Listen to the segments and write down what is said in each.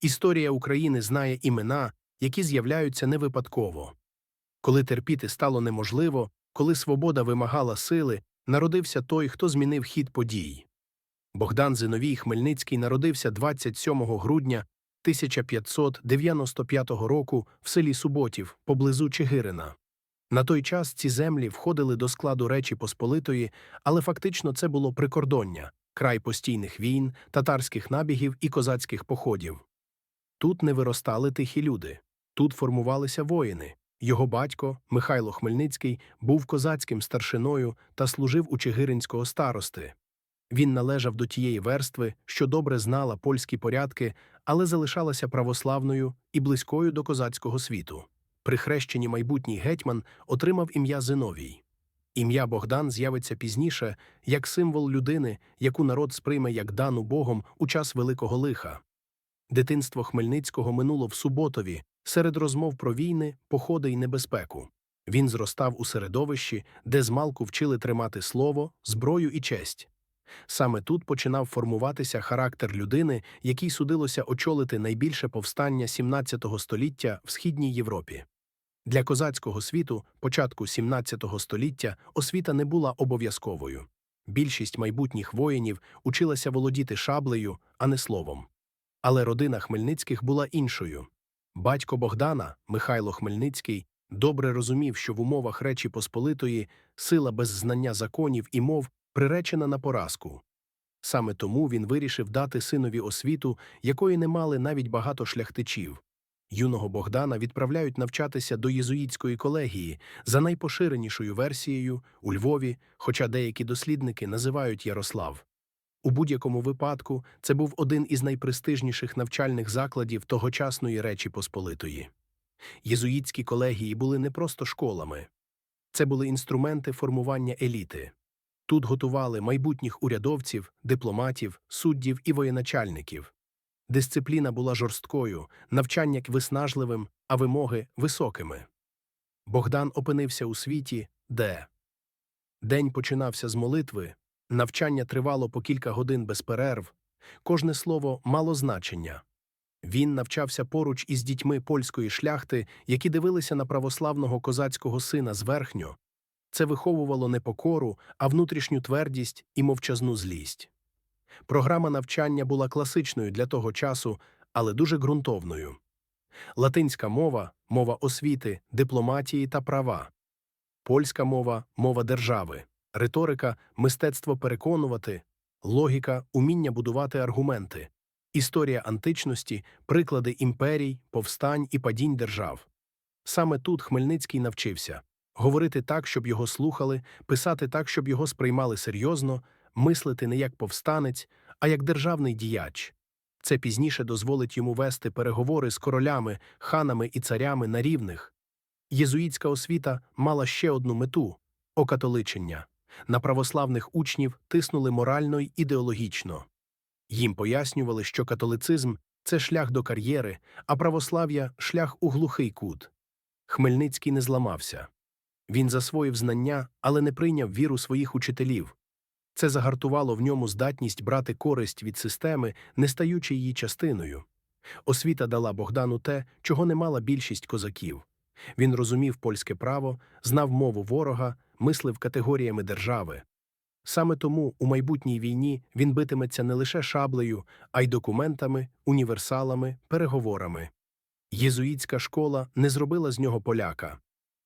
Історія України знає імена, які з'являються не випадково. Коли терпіти стало неможливо, коли свобода вимагала сили, народився той, хто змінив хід подій. Богдан Зиновій Хмельницький народився 27 грудня 1595 року в селі Суботів, поблизу Чигирина. На той час ці землі входили до складу Речі Посполитої, але фактично це було прикордоння, край постійних війн, татарських набігів і козацьких походів. Тут не виростали тихі люди, тут формувалися воїни. Його батько, Михайло Хмельницький, був козацьким старшиною та служив у Чигиринського старости. Він належав до тієї верстви, що добре знала польські порядки, але залишалася православною і близькою до козацького світу. При хрещенні майбутній гетьман отримав ім'я Зиновій. Ім'я Богдан з'явиться пізніше як символ людини, яку народ сприйме як дану Богом у час великого лиха. Дитинство Хмельницького минуло в Суботові, серед розмов про війни, походи й небезпеку. Він зростав у середовищі, де змалку вчили тримати слово, зброю і честь. Саме тут починав формуватися характер людини, який судилося очолити найбільше повстання 17 століття в Східній Європі. Для козацького світу, початку 17 століття, освіта не була обов'язковою. Більшість майбутніх воїнів училася володіти шаблею, а не словом. Але родина Хмельницьких була іншою. Батько Богдана, Михайло Хмельницький, добре розумів, що в умовах Речі Посполитої сила без знання законів і мов приречена на поразку. Саме тому він вирішив дати синові освіту, якої не мали навіть багато шляхтичів. Юного Богдана відправляють навчатися до єзуїтської колегії за найпоширенішою версією у Львові, хоча деякі дослідники називають Ярослав. У будь-якому випадку це був один із найпрестижніших навчальних закладів тогочасної Речі Посполитої. Єзуїтські колегії були не просто школами, це були інструменти формування еліти. Тут готували майбутніх урядовців, дипломатів, суддів і воєначальників. Дисципліна була жорсткою, навчання виснажливим, а вимоги високими. Богдан опинився у світі, де день починався з молитви, навчання тривало по кілька годин без перерв, кожне слово мало значення. Він навчався поруч із дітьми польської шляхти, які дивилися на православного козацького сина зверхньо. Це виховувало не покору, а внутрішню твердість і мовчазну злість. Програма навчання була класичною для того часу, але дуже ґрунтовною. Латинська мова мова освіти, дипломатії та права, польська мова мова держави, риторика мистецтво переконувати, логіка уміння будувати аргументи, історія античності, приклади імперій, повстань і падінь держав. Саме тут Хмельницький навчився говорити так, щоб його слухали, писати так, щоб його сприймали серйозно, мислити не як повстанець, а як державний діяч. Це пізніше дозволить йому вести переговори з королями, ханами і царями на рівних. Єзуїтська освіта мала ще одну мету окатоличення. На православних учнів тиснули морально й ідеологічно. Їм пояснювали, що католицизм це шлях до кар'єри, а православ'я шлях у глухий кут. Хмельницький не зламався. Він засвоїв знання, але не прийняв віру своїх учителів. Це загартувало в ньому здатність брати користь від системи, не стаючи її частиною. Освіта дала Богдану те, чого не мала більшість козаків. Він розумів польське право, знав мову ворога, мислив категоріями держави. Саме тому у майбутній війні він битиметься не лише шаблею, а й документами, універсалами, переговорами. Єзуїтська школа не зробила з нього поляка.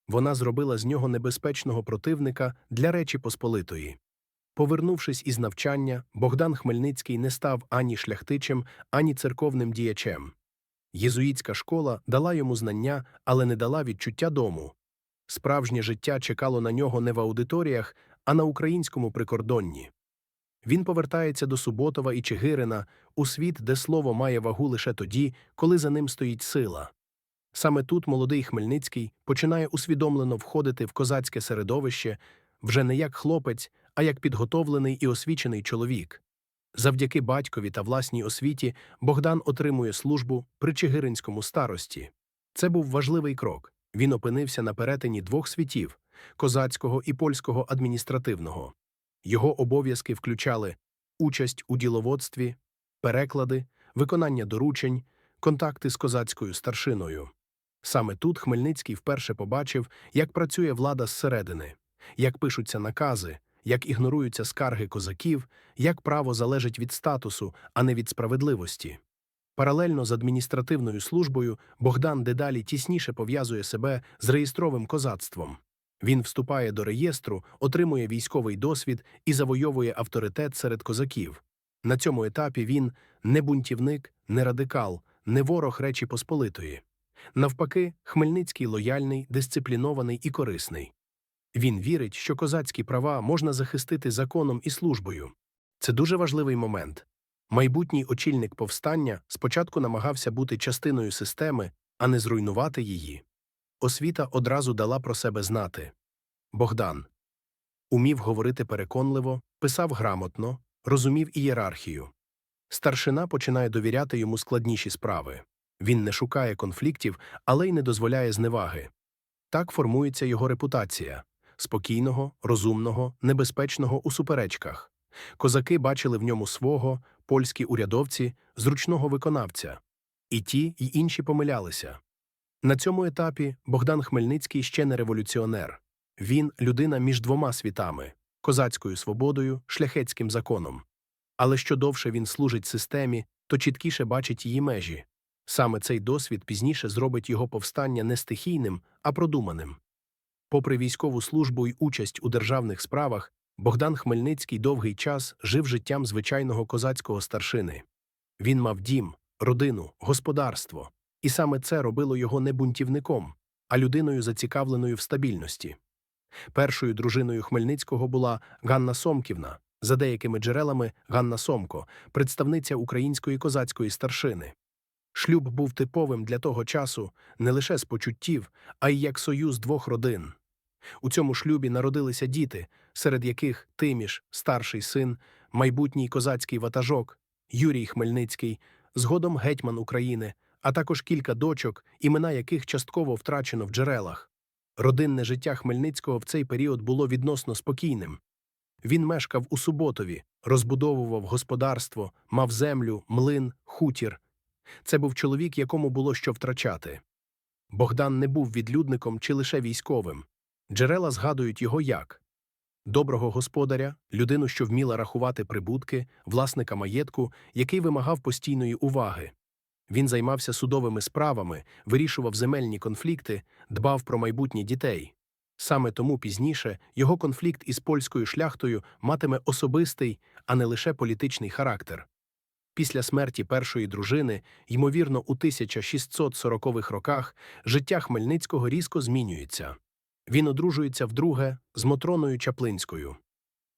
Вона зробила з нього небезпечного противника для Речі Посполитої. Повернувшись із навчання, Богдан Хмельницький не став ані шляхтичем, ані церковним діячем. Єзуїтська школа дала йому знання, але не дала відчуття дому. Справжнє життя чекало на нього не в аудиторіях, а на українському прикордонні. Він повертається до Суботова і Чигирина у світ, де слово має вагу лише тоді, коли за ним стоїть сила. Саме тут молодий Хмельницький починає усвідомлено входити в козацьке середовище вже не як хлопець, а як підготовлений і освічений чоловік. Завдяки батькові та власній освіті Богдан отримує службу при Чигиринському старості. Це був важливий крок. Він опинився на перетині двох світів козацького і польського адміністративного. Його обов'язки включали участь у діловодстві, переклади, виконання доручень, контакти з козацькою старшиною. Саме тут Хмельницький вперше побачив, як працює влада зсередини, як пишуться накази, як ігноруються скарги козаків, як право залежить від статусу, а не від справедливості. Паралельно з адміністративною службою Богдан дедалі тісніше пов'язує себе з реєстровим козацтвом. Він вступає до реєстру, отримує військовий досвід і завойовує авторитет серед козаків. На цьому етапі він не бунтівник, не радикал, не ворог Речі Посполитої. Навпаки, Хмельницький лояльний, дисциплінований і корисний. Він вірить, що козацькі права можна захистити законом і службою. Це дуже важливий момент. Майбутній очільник повстання спочатку намагався бути частиною системи, а не зруйнувати її. Освіта одразу дала про себе знати. Богдан умів говорити переконливо, писав грамотно, розумів ієрархію. Старшина починає довіряти йому складніші справи. Він не шукає конфліктів, але й не дозволяє зневаги. Так формується його репутація спокійного, розумного, небезпечного у суперечках. Козаки бачили в ньому свого, польські урядовці, зручного виконавця. І ті, й інші помилялися. На цьому етапі Богдан Хмельницький ще не революціонер. Він людина між двома світами козацькою свободою, шляхетським законом. Але що довше він служить системі, то чіткіше бачить її межі. Саме цей досвід пізніше зробить його повстання не стихійним, а продуманим. Попри військову службу й участь у державних справах, Богдан Хмельницький довгий час жив життям звичайного козацького старшини. Він мав дім, родину, господарство, і саме це робило його не бунтівником, а людиною зацікавленою в стабільності. Першою дружиною Хмельницького була Ганна Сомківна, за деякими джерелами Ганна Сомко, представниця української козацької старшини. Шлюб був типовим для того часу не лише з почуттів, а й як союз двох родин. У цьому шлюбі народилися діти, серед яких Тиміш, старший син, майбутній козацький ватажок, Юрій Хмельницький, згодом гетьман України, а також кілька дочок, імена яких частково втрачено в джерелах. Родинне життя Хмельницького в цей період було відносно спокійним. Він мешкав у Суботові, розбудовував господарство, мав землю, млин, хутір. Це був чоловік, якому було що втрачати. Богдан не був відлюдником чи лише військовим. Джерела згадують його як доброго господаря, людину, що вміла рахувати прибутки, власника маєтку, який вимагав постійної уваги. Він займався судовими справами, вирішував земельні конфлікти, дбав про майбутнє дітей. Саме тому пізніше його конфлікт із польською шляхтою матиме особистий, а не лише політичний характер. Після смерті першої дружини, ймовірно, у 1640-х роках життя Хмельницького різко змінюється. Він одружується вдруге з Мотроною Чаплинською.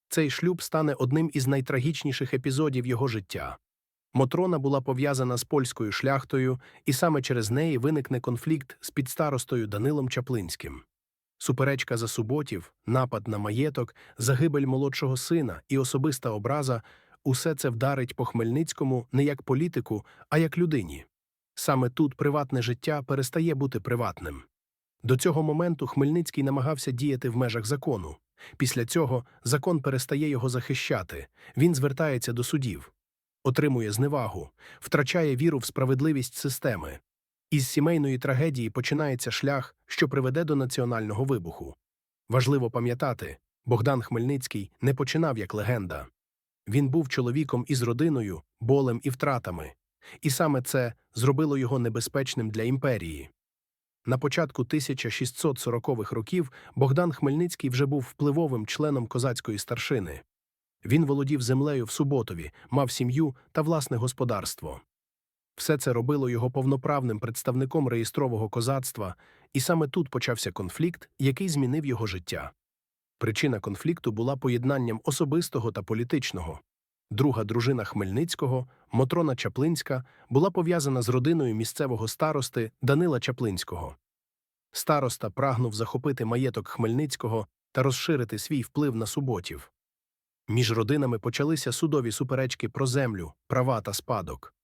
Цей шлюб стане одним із найтрагічніших епізодів його життя. Мотрона була пов'язана з польською шляхтою, і саме через неї виникне конфлікт з підстаростою Данилом Чаплинським. Суперечка за суботів, напад на маєток, загибель молодшого сина і особиста образа усе це вдарить по Хмельницькому не як політику, а як людині. Саме тут приватне життя перестає бути приватним. До цього моменту Хмельницький намагався діяти в межах закону. Після цього закон перестає його захищати, він звертається до судів, отримує зневагу, втрачає віру в справедливість системи. Із сімейної трагедії починається шлях, що приведе до національного вибуху. Важливо пам'ятати, Богдан Хмельницький не починав як легенда. Він був чоловіком із родиною, болем і втратами, і саме це зробило його небезпечним для імперії. На початку 1640-х років Богдан Хмельницький вже був впливовим членом козацької старшини. Він володів землею в Суботові, мав сім'ю та власне господарство. Все це робило його повноправним представником реєстрового козацтва, і саме тут почався конфлікт, який змінив його життя. Причина конфлікту була поєднанням особистого та політичного. Друга дружина Хмельницького, Мотрона Чаплинська, була пов'язана з родиною місцевого старости Данила Чаплинського. Староста прагнув захопити маєток Хмельницького та розширити свій вплив на суботів. Між родинами почалися судові суперечки про землю, права та спадок.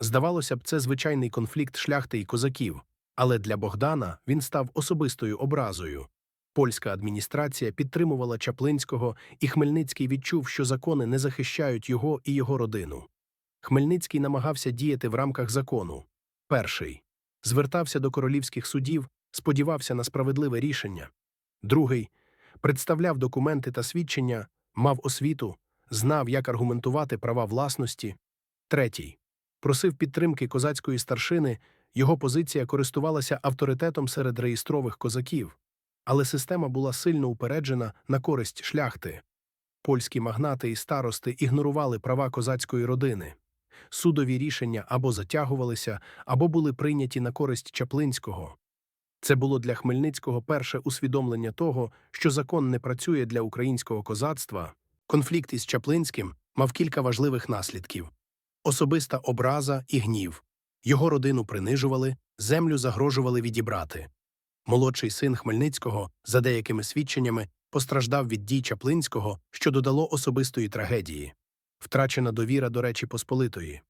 Здавалося б, це звичайний конфлікт шляхти і козаків, але для Богдана він став особистою образою. Польська адміністрація підтримувала Чаплинського, і Хмельницький відчув, що закони не захищають його і його родину. Хмельницький намагався діяти в рамках закону. Перший звертався до королівських судів, сподівався на справедливе рішення. Другий представляв документи та свідчення, мав освіту, знав, як аргументувати права власності. Третій просив підтримки козацької старшини, його позиція користувалася авторитетом серед реєстрових козаків, але система була сильно упереджена на користь шляхти. Польські магнати і старости ігнорували права козацької родини. Судові рішення або затягувалися, або були прийняті на користь Чаплинського. Це було для Хмельницького перше усвідомлення того, що закон не працює для українського козацтва. Конфлікт із Чаплинським мав кілька важливих наслідків особиста образа і гнів. Його родину принижували, землю загрожували відібрати. Молодший син Хмельницького, за деякими свідченнями, постраждав від дій Чаплинського, що додало особистої трагедії. Втрачена довіра до Речі Посполитої.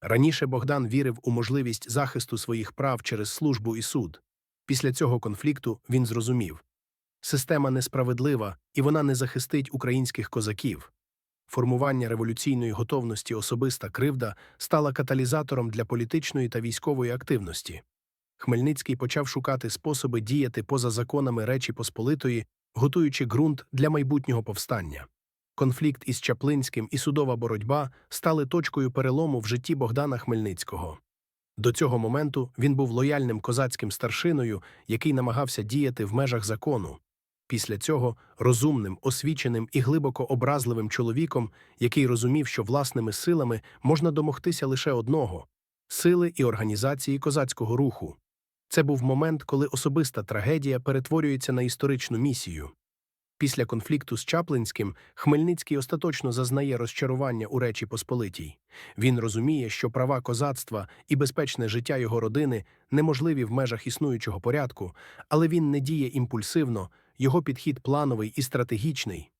Раніше Богдан вірив у можливість захисту своїх прав через службу і суд. Після цього конфлікту він зрозумів система несправедлива і вона не захистить українських козаків. Формування революційної готовності особиста кривда стала каталізатором для політичної та військової активності. Хмельницький почав шукати способи діяти поза законами Речі Посполитої, готуючи ґрунт для майбутнього повстання. Конфлікт із Чаплинським і судова боротьба стали точкою перелому в житті Богдана Хмельницького. До цього моменту він був лояльним козацьким старшиною, який намагався діяти в межах закону. Після цього розумним, освіченим і глибоко образливим чоловіком, який розумів, що власними силами можна домогтися лише одного сили і організації козацького руху. Це був момент, коли особиста трагедія перетворюється на історичну місію. Після конфлікту з Чаплинським Хмельницький остаточно зазнає розчарування у Речі Посполитій. Він розуміє, що права козацтва і безпечне життя його родини неможливі в межах існуючого порядку, але він не діє імпульсивно, його підхід плановий і стратегічний.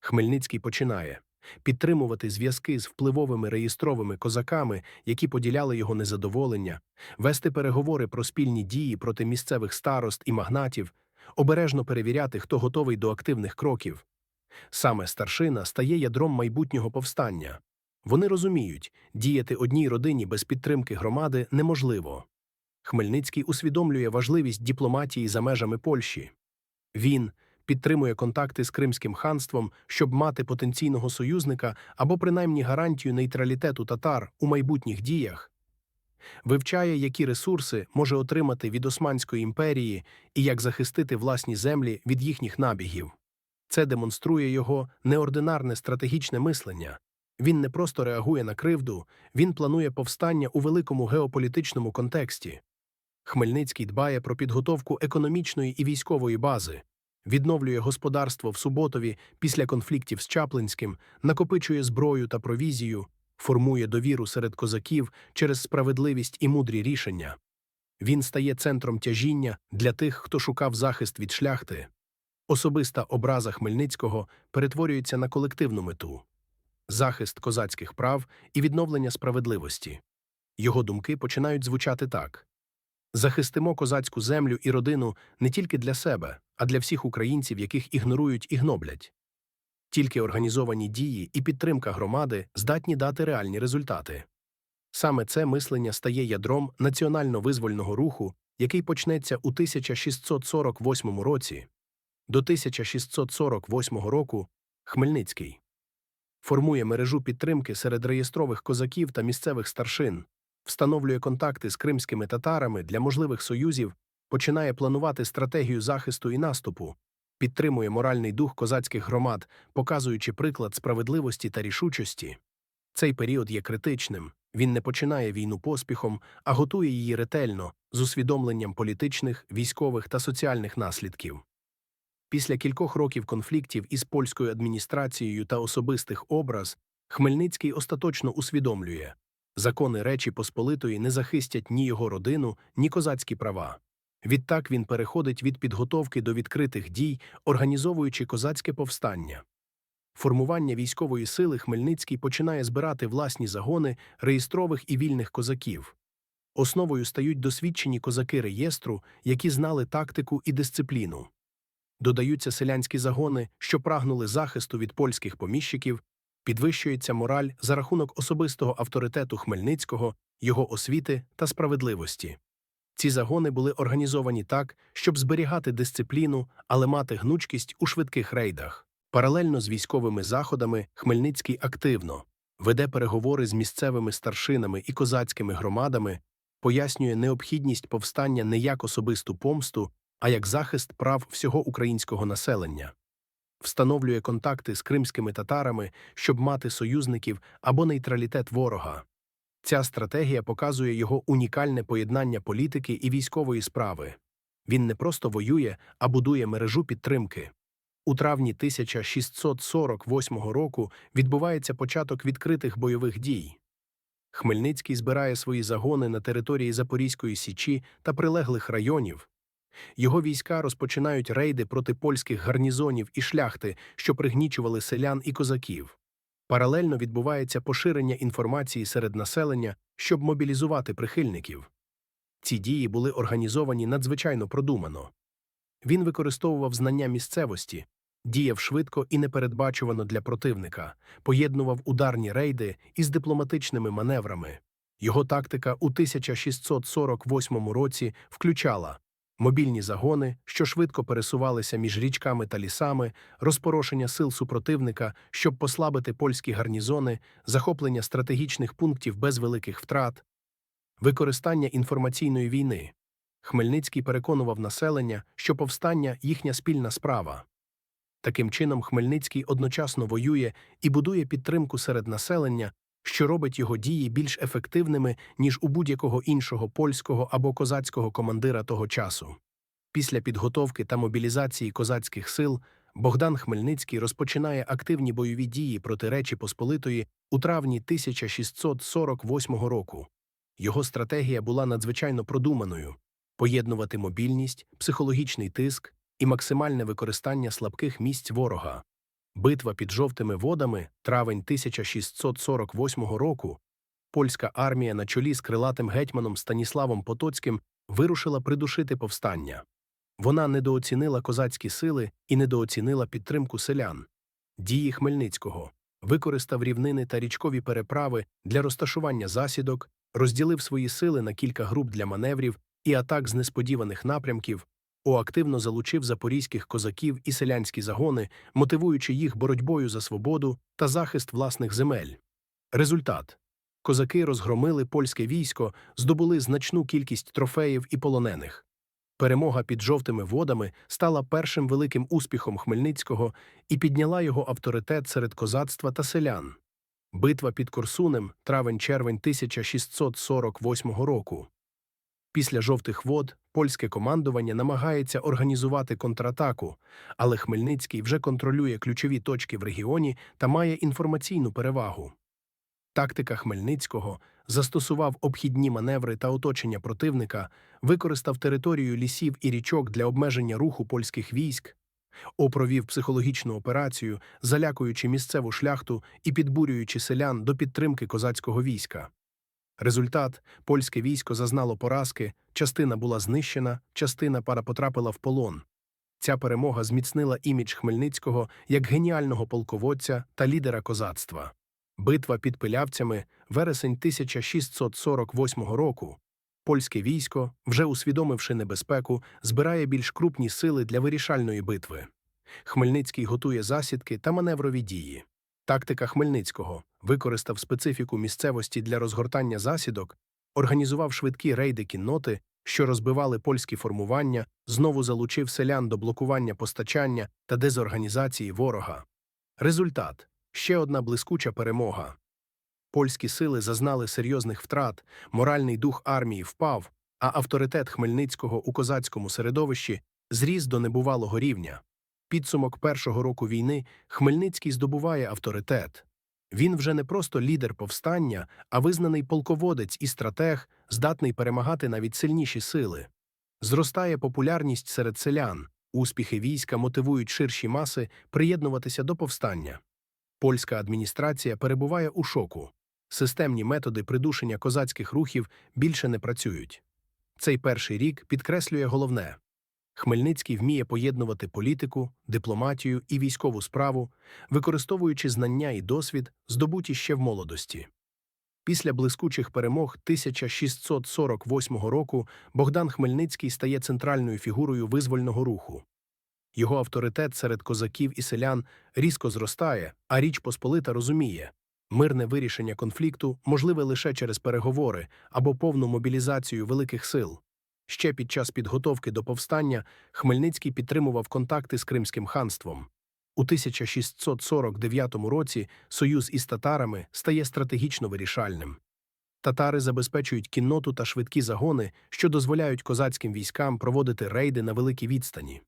Хмельницький починає підтримувати зв'язки з впливовими реєстровими козаками, які поділяли його незадоволення, вести переговори про спільні дії проти місцевих старост і магнатів, обережно перевіряти, хто готовий до активних кроків. Саме старшина стає ядром майбутнього повстання. Вони розуміють, діяти одній родині без підтримки громади неможливо. Хмельницький усвідомлює важливість дипломатії за межами Польщі. Він підтримує контакти з Кримським ханством, щоб мати потенційного союзника або принаймні гарантію нейтралітету татар у майбутніх діях, вивчає, які ресурси може отримати від Османської імперії і як захистити власні землі від їхніх набігів. Це демонструє його неординарне стратегічне мислення. Він не просто реагує на кривду, він планує повстання у великому геополітичному контексті. Хмельницький дбає про підготовку економічної і військової бази, відновлює господарство в Суботові після конфліктів з Чаплинським, накопичує зброю та провізію, формує довіру серед козаків через справедливість і мудрі рішення. Він стає центром тяжіння для тих, хто шукав захист від шляхти. Особиста образа Хмельницького перетворюється на колективну мету захист козацьких прав і відновлення справедливості. Його думки починають звучати так захистимо козацьку землю і родину не тільки для себе, а для всіх українців, яких ігнорують і гноблять. Тільки організовані дії і підтримка громади здатні дати реальні результати. Саме це мислення стає ядром національно-визвольного руху, який почнеться у 1648 році. До 1648 року Хмельницький формує мережу підтримки серед реєстрових козаків та місцевих старшин, встановлює контакти з кримськими татарами для можливих союзів, починає планувати стратегію захисту і наступу, підтримує моральний дух козацьких громад, показуючи приклад справедливості та рішучості. Цей період є критичним. Він не починає війну поспіхом, а готує її ретельно, з усвідомленням політичних, військових та соціальних наслідків. Після кількох років конфліктів із польською адміністрацією та особистих образ Хмельницький остаточно усвідомлює закони Речі Посполитої не захистять ні його родину, ні козацькі права. Відтак він переходить від підготовки до відкритих дій, організовуючи козацьке повстання. Формування військової сили Хмельницький починає збирати власні загони реєстрових і вільних козаків. Основою стають досвідчені козаки реєстру, які знали тактику і дисципліну. Додаються селянські загони, що прагнули захисту від польських поміщиків, Підвищується мораль за рахунок особистого авторитету Хмельницького, його освіти та справедливості. Ці загони були організовані так, щоб зберігати дисципліну, але мати гнучкість у швидких рейдах. Паралельно з військовими заходами Хмельницький активно веде переговори з місцевими старшинами і козацькими громадами, пояснює необхідність повстання не як особисту помсту, а як захист прав всього українського населення. Встановлює контакти з кримськими татарами, щоб мати союзників або нейтралітет ворога. Ця стратегія показує його унікальне поєднання політики і військової справи. Він не просто воює, а будує мережу підтримки. У травні 1648 року відбувається початок відкритих бойових дій. Хмельницький збирає свої загони на території Запорізької Січі та прилеглих районів. Його війська розпочинають рейди проти польських гарнізонів і шляхти, що пригнічували селян і козаків. Паралельно відбувається поширення інформації серед населення, щоб мобілізувати прихильників. Ці дії були організовані надзвичайно продумано. Він використовував знання місцевості, діяв швидко і непередбачувано для противника, поєднував ударні рейди із дипломатичними маневрами. Його тактика у 1648 році включала мобільні загони, що швидко пересувалися між річками та лісами, розпорошення сил супротивника, щоб послабити польські гарнізони, захоплення стратегічних пунктів без великих втрат, використання інформаційної війни. Хмельницький переконував населення, що повстання їхня спільна справа. Таким чином, Хмельницький одночасно воює і будує підтримку серед населення, що робить його дії більш ефективними, ніж у будь-якого іншого польського або козацького командира того часу. Після підготовки та мобілізації козацьких сил Богдан Хмельницький розпочинає активні бойові дії проти Речі Посполитої у травні 1648 року. Його стратегія була надзвичайно продуманою поєднувати мобільність, психологічний тиск і максимальне використання слабких місць ворога. Битва під жовтими водами, травень 1648 року, польська армія на чолі з крилатим гетьманом Станіславом Потоцьким вирушила придушити повстання. Вона недооцінила козацькі сили і недооцінила підтримку селян. Дії Хмельницького використав рівнини та річкові переправи для розташування засідок, розділив свої сили на кілька груп для маневрів і атак з несподіваних напрямків, активно залучив запорізьких козаків і селянські загони, мотивуючи їх боротьбою за свободу та захист власних земель. Результат козаки розгромили польське військо, здобули значну кількість трофеїв і полонених. Перемога під жовтими водами стала першим великим успіхом Хмельницького і підняла його авторитет серед козацтва та селян. Битва під Корсунем, травень-червень 1648 року. Після жовтих вод польське командування намагається організувати контратаку, але Хмельницький вже контролює ключові точки в регіоні та має інформаційну перевагу. Тактика Хмельницького застосував обхідні маневри та оточення противника, використав територію лісів і річок для обмеження руху польських військ, опровів психологічну операцію, залякуючи місцеву шляхту і підбурюючи селян до підтримки козацького війська. Результат польське військо зазнало поразки, частина була знищена, частина пара потрапила в полон. Ця перемога зміцнила імідж Хмельницького як геніального полководця та лідера козацтва. Битва під пилявцями, вересень 1648 року. Польське військо, вже усвідомивши небезпеку, збирає більш крупні сили для вирішальної битви. Хмельницький готує засідки та маневрові дії. Тактика Хмельницького використав специфіку місцевості для розгортання засідок, організував швидкі рейди кінноти, що розбивали польські формування, знову залучив селян до блокування постачання та дезорганізації ворога. Результат ще одна блискуча перемога. Польські сили зазнали серйозних втрат, моральний дух армії впав, а авторитет Хмельницького у козацькому середовищі зріс до небувалого рівня. Підсумок першого року війни Хмельницький здобуває авторитет. Він вже не просто лідер повстання, а визнаний полководець і стратег, здатний перемагати навіть сильніші сили. Зростає популярність серед селян, успіхи війська мотивують ширші маси приєднуватися до повстання. Польська адміністрація перебуває у шоку. Системні методи придушення козацьких рухів більше не працюють. Цей перший рік підкреслює головне Хмельницький вміє поєднувати політику, дипломатію і військову справу, використовуючи знання і досвід, здобуті ще в молодості. Після блискучих перемог 1648 року Богдан Хмельницький стає центральною фігурою визвольного руху. Його авторитет серед козаків і селян різко зростає, а Річ Посполита розуміє мирне вирішення конфлікту можливе лише через переговори або повну мобілізацію великих сил. Ще під час підготовки до повстання Хмельницький підтримував контакти з Кримським ханством. У 1649 році союз із татарами стає стратегічно вирішальним. Татари забезпечують кінноту та швидкі загони, що дозволяють козацьким військам проводити рейди на великій відстані.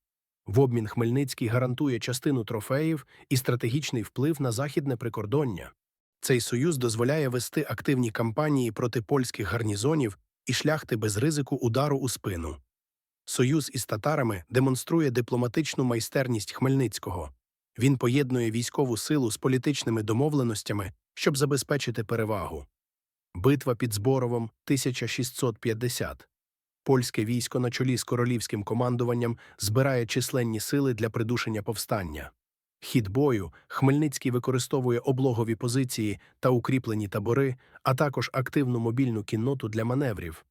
В обмін Хмельницький гарантує частину трофеїв і стратегічний вплив на західне прикордоння. Цей союз дозволяє вести активні кампанії проти польських гарнізонів і шляхти без ризику удару у спину. Союз із татарами демонструє дипломатичну майстерність Хмельницького. Він поєднує військову силу з політичними домовленостями, щоб забезпечити перевагу. Битва під Зборовом 1650. Польське військо на чолі з королівським командуванням збирає численні сили для придушення повстання. Хід бою Хмельницький використовує облогові позиції та укріплені табори, а також активну мобільну кінноту для маневрів.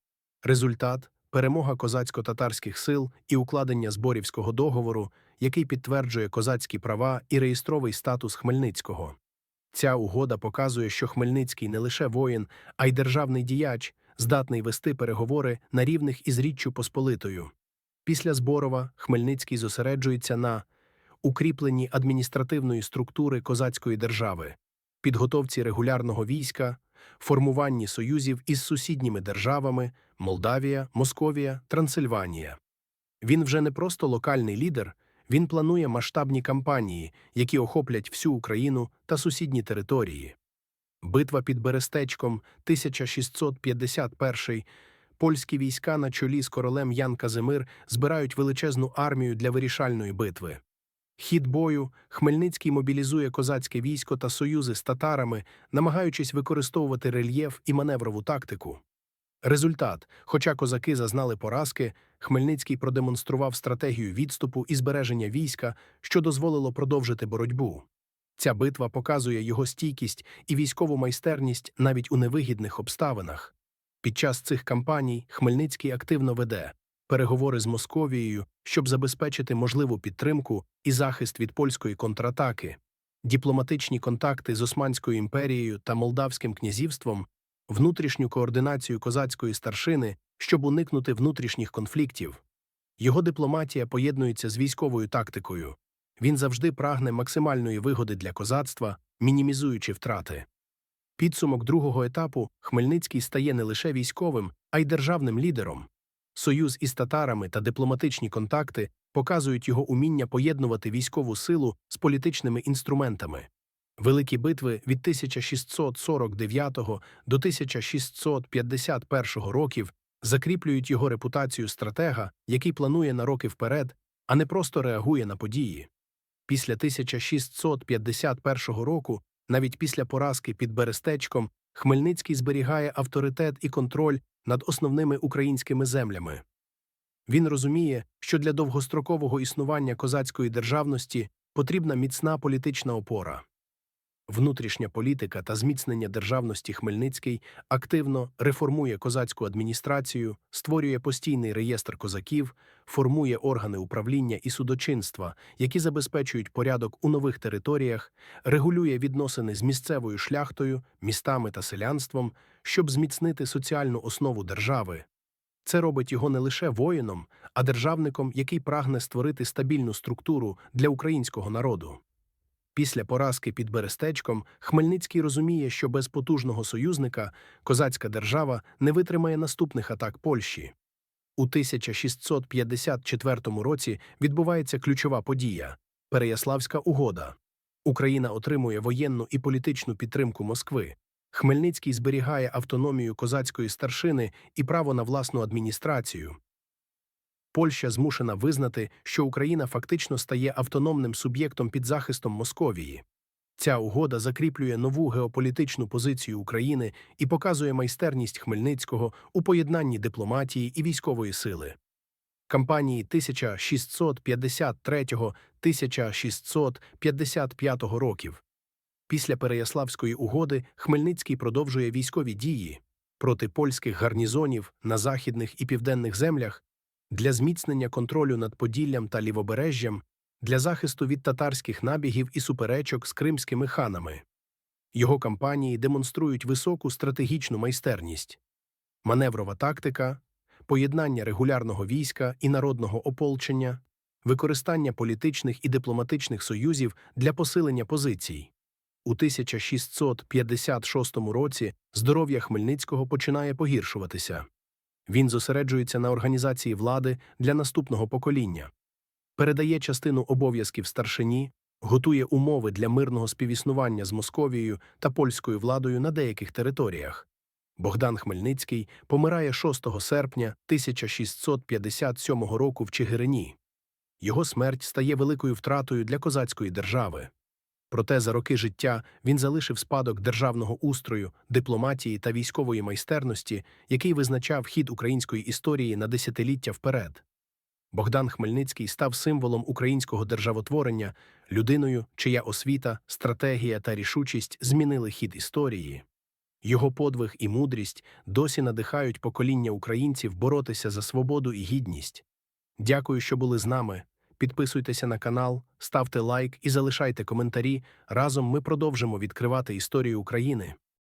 Результат перемога козацько-татарських сил і укладення зборівського договору, який підтверджує козацькі права і реєстровий статус Хмельницького. Ця угода показує, що Хмельницький не лише воїн, а й державний діяч, здатний вести переговори на рівних із Річчю Посполитою. Після Зборова Хмельницький зосереджується на укріпленні адміністративної структури козацької держави, підготовці регулярного війська, формуванні союзів із сусідніми державами Молдавія, Московія, Трансильванія. Він вже не просто локальний лідер, він планує масштабні кампанії, які охоплять всю Україну та сусідні території. Битва під Берестечком 1651 польські війська на чолі з королем Ян Казимир збирають величезну армію для вирішальної битви. Хід бою Хмельницький мобілізує козацьке військо та союзи з татарами, намагаючись використовувати рельєф і маневрову тактику. Результат, хоча козаки зазнали поразки, Хмельницький продемонстрував стратегію відступу і збереження війська, що дозволило продовжити боротьбу. Ця битва показує його стійкість і військову майстерність навіть у невигідних обставинах. Під час цих кампаній Хмельницький активно веде переговори з Московією, щоб забезпечити можливу підтримку і захист від польської контратаки, дипломатичні контакти з Османською імперією та Молдавським князівством, внутрішню координацію козацької старшини, щоб уникнути внутрішніх конфліктів. Його дипломатія поєднується з військовою тактикою. Він завжди прагне максимальної вигоди для козацтва, мінімізуючи втрати. Підсумок другого етапу Хмельницький стає не лише військовим, а й державним лідером. Союз із татарами та дипломатичні контакти показують його уміння поєднувати військову силу з політичними інструментами. Великі битви від 1649 до 1651 років закріплюють його репутацію стратега, який планує на роки вперед, а не просто реагує на події. Після 1651 року, навіть після поразки під Берестечком, Хмельницький зберігає авторитет і контроль над основними українськими землями. Він розуміє, що для довгострокового існування козацької державності потрібна міцна політична опора. Внутрішня політика та зміцнення державності Хмельницький активно реформує козацьку адміністрацію, створює постійний реєстр козаків, формує органи управління і судочинства, які забезпечують порядок у нових територіях, регулює відносини з місцевою шляхтою, містами та селянством, щоб зміцнити соціальну основу держави. Це робить його не лише воїном, а державником, який прагне створити стабільну структуру для українського народу. Після поразки під Берестечком Хмельницький розуміє, що без потужного союзника козацька держава не витримає наступних атак Польщі. У 1654 році відбувається ключова подія Переяславська угода. Україна отримує воєнну і політичну підтримку Москви. Хмельницький зберігає автономію козацької старшини і право на власну адміністрацію. Польща змушена визнати, що Україна фактично стає автономним суб'єктом під захистом Московії. Ця угода закріплює нову геополітичну позицію України і показує майстерність Хмельницького у поєднанні дипломатії і військової сили. кампанії 1653-1655 років. Після Переяславської угоди Хмельницький продовжує військові дії проти польських гарнізонів на західних і південних землях для зміцнення контролю над Поділлям та Лівобережжям, для захисту від татарських набігів і суперечок з кримськими ханами. Його кампанії демонструють високу стратегічну майстерність, маневрова тактика, поєднання регулярного війська і народного ополчення, використання політичних і дипломатичних союзів для посилення позицій. У 1656 році здоров'я Хмельницького починає погіршуватися. Він зосереджується на організації влади для наступного покоління, передає частину обов'язків старшині, готує умови для мирного співіснування з Московією та польською владою на деяких територіях. Богдан Хмельницький помирає 6 серпня 1657 року в Чигирині. Його смерть стає великою втратою для козацької держави. Проте за роки життя він залишив спадок державного устрою, дипломатії та військової майстерності, який визначав хід української історії на десятиліття вперед. Богдан Хмельницький став символом українського державотворення, людиною, чия освіта, стратегія та рішучість змінили хід історії. Його подвиг і мудрість досі надихають покоління українців боротися за свободу і гідність. Дякую, що були з нами. Підписуйтеся на канал, ставте лайк і залишайте коментарі. Разом ми продовжимо відкривати історію України.